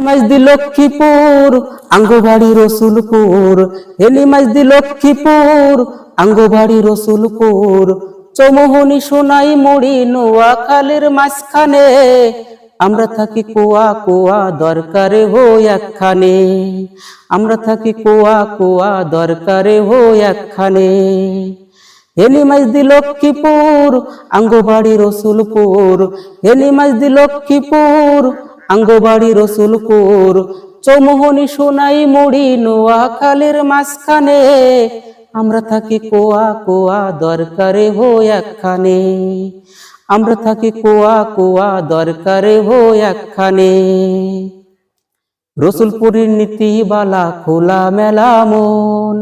মাইজদি লক্ষ্মীপুর, আঙ্গবাড়ি রসুলপুর। হেলি মাইজদি লক্ষ্মীপুর, আঙ্গবাড়ি রসুলপুর। চৌমোহনী সোনাই মুড়ি নোয়াখালীর মাঝখানে। আমরা থাকি কুয়া কুয়া দরকারে হই একখানে। আমরা থাকি কুয়া কুয়া দরকারে হই একখানে। হেলি মাইজদি লক্ষ্মীপুর, আঙ্গবাড়ি রসুলপুর। হেলি মাইজদি লক্ষ্মীপুর আঙ্গবাড়ি রসুলপুর চৌমোহনী সোনাই মুড়ি নোয়াখালীর মাঝখানে। আমরা থাকি কোয়া কোয়া দরকারে হো একখানে। আমরা থাকি কোয়া কোয়া দরকারে হো একখানে। রসুলপুরীর নীতি বালা খোলা মেলা মন।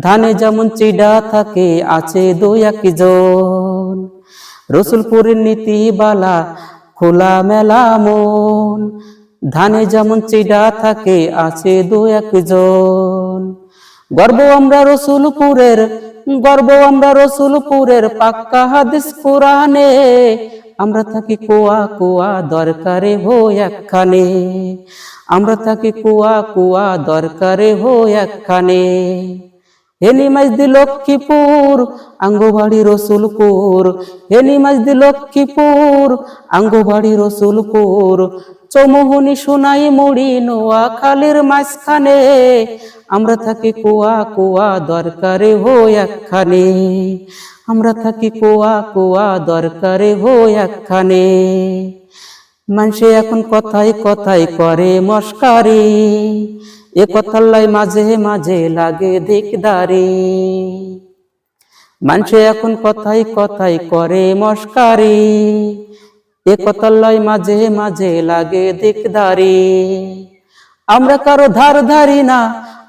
ধানে যেমন চিডা থাকে, আছে দু একজন। রসুলপুরীর নীতি বালা খোলা মেলা মন। ধানে যেমন চিডা থাকে, আছে দু একজন। গর্ব আমরা রসুলপুরের, গর্ব আমরা রসুলপুরের, পাক্কা হাদিস কোরআনে। আমরা থাকি কুয়া কুয়া দরকারে হো একখানে। আমরা থাকি কুয়া কুয়া দরকারে হো একখানে। হেনি মাইজদি লক্ষ্মীপুর, আঙ্গবাড়ি রসুলপুর। হেনি মাইজদি লক্ষ্মীপুর, আঙ্গবাড়ি রসুলপুর। চৌমোহনী সোনাই মুড়ি নোয়াখালীর মাঝখানে, আমরা থাকি কুয়া কুয়া দরকারে হো একখানে। আমরা থাকি কুয়া কুয়া দরকারে হো একখানে। মানুষে এখন কথাই কথাই করে মস্কারি। এ কথার লাই মাঝে মাঝে লাগে দিকদারি। মানুষে এখন কথাই কথাই করে মস্কারি। এ কথার লাই মাঝে মাঝে লাগে দিকদারি। আমরা কারও ধার ধারি না,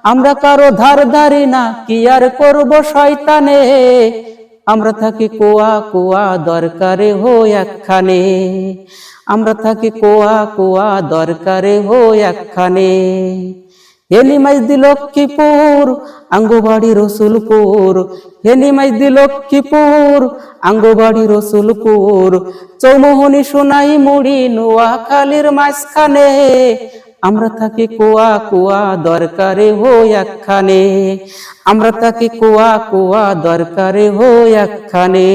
আমরা কারও ধার ধারি না, কি আর করব শয়তানে? আমরা থাকি কোয়া কোয়া দরকারে হো একখানে। আমরা থাকি কোয়া কোয়া দরকারে হো একখানে। হেনি মাইজদি লক্ষ্মীপুর, আঙ্গবাড়ি রসুলপুর। হেনি মাইজদি লক্ষ্মীপুর, আঙ্গবাড়ি রসুলপুর। চৌমোহনী সোনাই মুড়ি নোয়াখালীর মাঝখানে। আমরা থাকি কুয়া কোয়া দরকারে হো একখানে। আমরা থাকি কুয়া কোয়া দরকারে হো একখানে।